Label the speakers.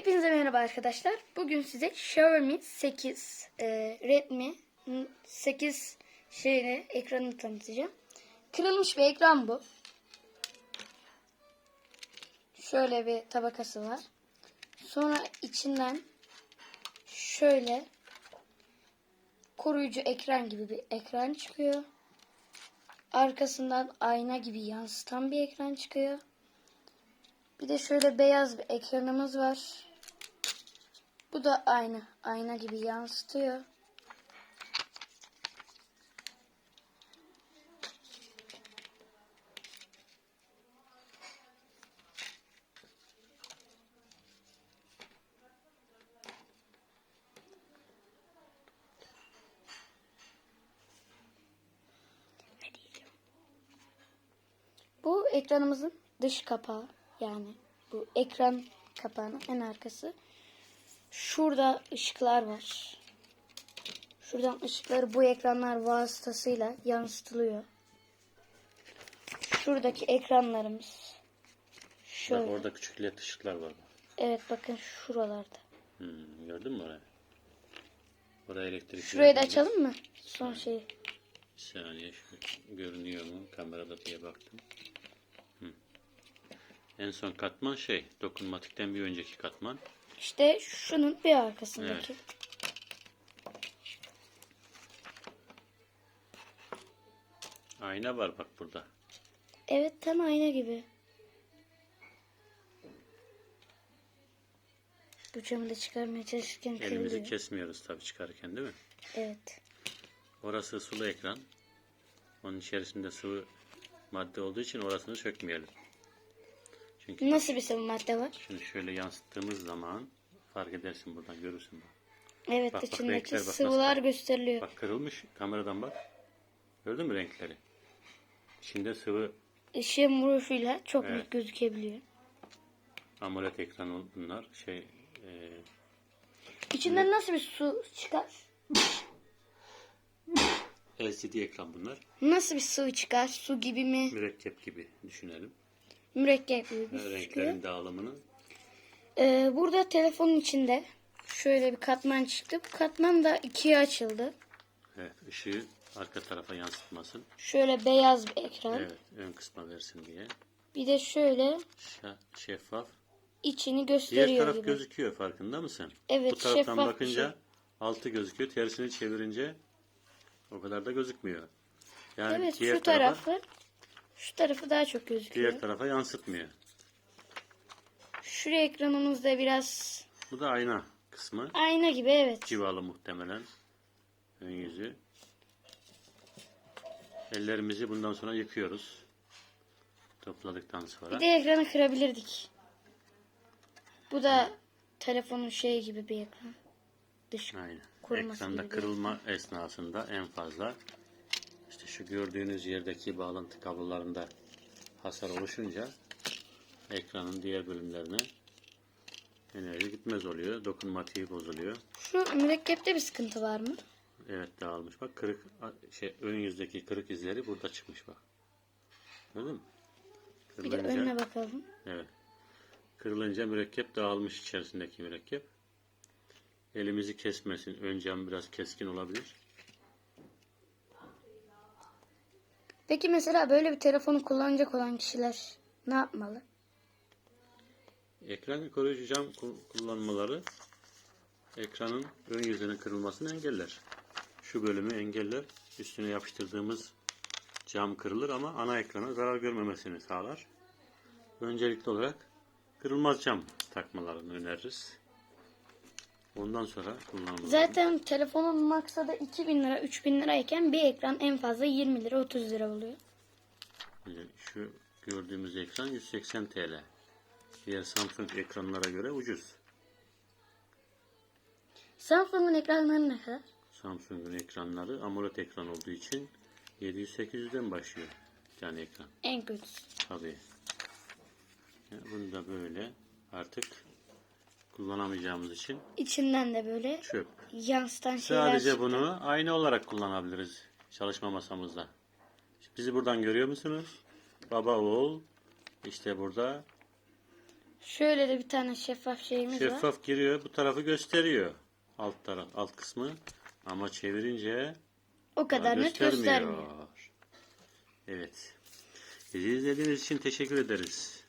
Speaker 1: Hepinize merhaba arkadaşlar. Bugün size Xiaomi 8 e, Redmi 8 şeyini ekranını tanıtacağım. Kırılmış bir ekran bu. Şöyle bir tabakası var. Sonra içinden şöyle koruyucu ekran gibi bir ekran çıkıyor. Arkasından ayna gibi yansıtan bir ekran çıkıyor. Bir de şöyle beyaz bir ekranımız var. Bu da aynı. Ayna gibi yansıtıyor. Bu ekranımızın dış kapağı yani bu ekran kapağının en arkası. Şurada ışıklar var. Şuradan ışıkları bu ekranlar vasıtasıyla yansıtılıyor. Şuradaki ekranlarımız şöyle.
Speaker 2: Bak orada küçük led ışıklar var.
Speaker 1: Evet bakın şuralarda.
Speaker 2: Hmm, gördün mü orayı? Oraya elektrik
Speaker 1: Şurayı da açalım mı? Son şeyi.
Speaker 2: Bir saniye şu görünüyor mu? Kamerada diye baktım. Hı. En son katman şey, dokunmatikten bir önceki katman.
Speaker 1: İşte şunun bir arkasındaki.
Speaker 2: Ayna var bak burada.
Speaker 1: Evet tam ayna gibi. Bu camı da çıkarmaya çalışırken
Speaker 2: Elimizi
Speaker 1: kırılıyor.
Speaker 2: kesmiyoruz tabii çıkarken değil mi?
Speaker 1: Evet.
Speaker 2: Orası sulu ekran. Onun içerisinde sıvı madde olduğu için orasını sökmeyelim. Çünkü
Speaker 1: Nasıl bir sıvı madde var?
Speaker 2: şimdi şöyle yansıttığımız zaman fark edersin buradan görürsün bak.
Speaker 1: Evet
Speaker 2: Bak, bak,
Speaker 1: içindeki
Speaker 2: renkler bak nasıl
Speaker 1: sıvılar
Speaker 2: kar-
Speaker 1: gösteriliyor.
Speaker 2: Bak kırılmış kameradan bak. Gördün mü renkleri? İçinde sıvı
Speaker 1: Işığın vuruşuyla çok
Speaker 2: Evet.
Speaker 1: net gözükebiliyor.
Speaker 2: AMOLED ekran bunlar. Şey e,
Speaker 1: İçinden nasıl bir su çıkar?
Speaker 2: LCD ekran bunlar.
Speaker 1: Nasıl bir sıvı çıkar? Su gibi mi?
Speaker 2: Mürekkep gibi düşünelim.
Speaker 1: Mürekkep gibi bir
Speaker 2: renklerin dağılımını
Speaker 1: Ee, burada telefonun içinde şöyle bir katman çıktı. Bu katman da ikiye açıldı.
Speaker 2: evet, ışığı arka tarafa yansıtmasın.
Speaker 1: Şöyle beyaz bir ekran.
Speaker 2: Evet, ön kısma versin diye.
Speaker 1: Bir de şöyle
Speaker 2: Şa- şeffaf.
Speaker 1: içini
Speaker 2: Diğer
Speaker 1: gösteriyor
Speaker 2: taraf
Speaker 1: gibi.
Speaker 2: gözüküyor farkında mısın?
Speaker 1: Evet,
Speaker 2: Bu taraftan
Speaker 1: şeffaf bir
Speaker 2: bakınca
Speaker 1: şey.
Speaker 2: altı gözüküyor. Tersini çevirince o kadar da gözükmüyor. Yani
Speaker 1: Evet
Speaker 2: diğer
Speaker 1: şu
Speaker 2: tarafa,
Speaker 1: tarafı şu tarafı daha çok gözüküyor.
Speaker 2: diğer tarafa yansıtmıyor.
Speaker 1: Şuraya ekranımızda biraz
Speaker 2: Bu da ayna kısmı.
Speaker 1: ayna gibi evet.
Speaker 2: Civalı muhtemelen. Ön yüzü. Ellerimizi bundan sonra yıkıyoruz. Topladıktan sonra.
Speaker 1: Bir de ekranı kırabilirdik. Bu da telefonun şeyi gibi bir ekran. Dış
Speaker 2: Aynen. Ekranda kırılma esnasında en fazla şu gördüğünüz yerdeki bağlantı kablolarında hasar oluşunca ekranın diğer bölümlerine enerji gitmez oluyor. Dokunmatiği bozuluyor.
Speaker 1: Şu mürekkepte bir sıkıntı var mı?
Speaker 2: Evet dağılmış. Bak kırık şey ön yüzdeki kırık izleri burada çıkmış bak. Gördün mü?
Speaker 1: Bir de
Speaker 2: Kırılınca,
Speaker 1: önüne bakalım.
Speaker 2: evet. Kırılınca mürekkep dağılmış içerisindeki mürekkep. Elimizi kesmesin. Ön cam biraz keskin olabilir.
Speaker 1: Peki mesela böyle bir telefonu kullanacak olan kişiler ne yapmalı?
Speaker 2: Ekran koruyucu cam ku- kullanmaları ekranın ön yüzünün kırılmasını engeller. Şu bölümü engeller. Üstüne yapıştırdığımız cam kırılır ama ana ekrana zarar görmemesini sağlar. Öncelikli olarak kırılmaz cam takmalarını öneririz. Ondan sonra kullanılır.
Speaker 1: Zaten telefonun maksadı 2000 lira 3000 lirayken bir ekran en fazla 20 lira 30 lira oluyor.
Speaker 2: Şu gördüğümüz ekran 180 TL. Diğer Samsung ekranlara göre ucuz.
Speaker 1: Samsung'un ekranları ne kadar?
Speaker 2: Samsung'un ekranları AMOLED ekran olduğu için 700-800'den başlıyor bir tane ekran.
Speaker 1: En kötüsü.
Speaker 2: Tabii. Ya bunu da böyle artık kullanamayacağımız için
Speaker 1: İçinden de böyle
Speaker 2: çöp.
Speaker 1: yansıtan şeyler
Speaker 2: Sadece
Speaker 1: çıktı.
Speaker 2: bunu ayna olarak kullanabiliriz çalışma masamızda. Bizi buradan görüyor musunuz? Baba oğul işte burada
Speaker 1: Şöyle de bir tane şeffaf şeyimiz var.
Speaker 2: Şeffaf giriyor. Bu tarafı gösteriyor. Alt taraf, alt kısmı. Ama çevirince
Speaker 1: O kadar net göstermiyor.
Speaker 2: Evet. Bizi izlediğiniz için teşekkür ederiz.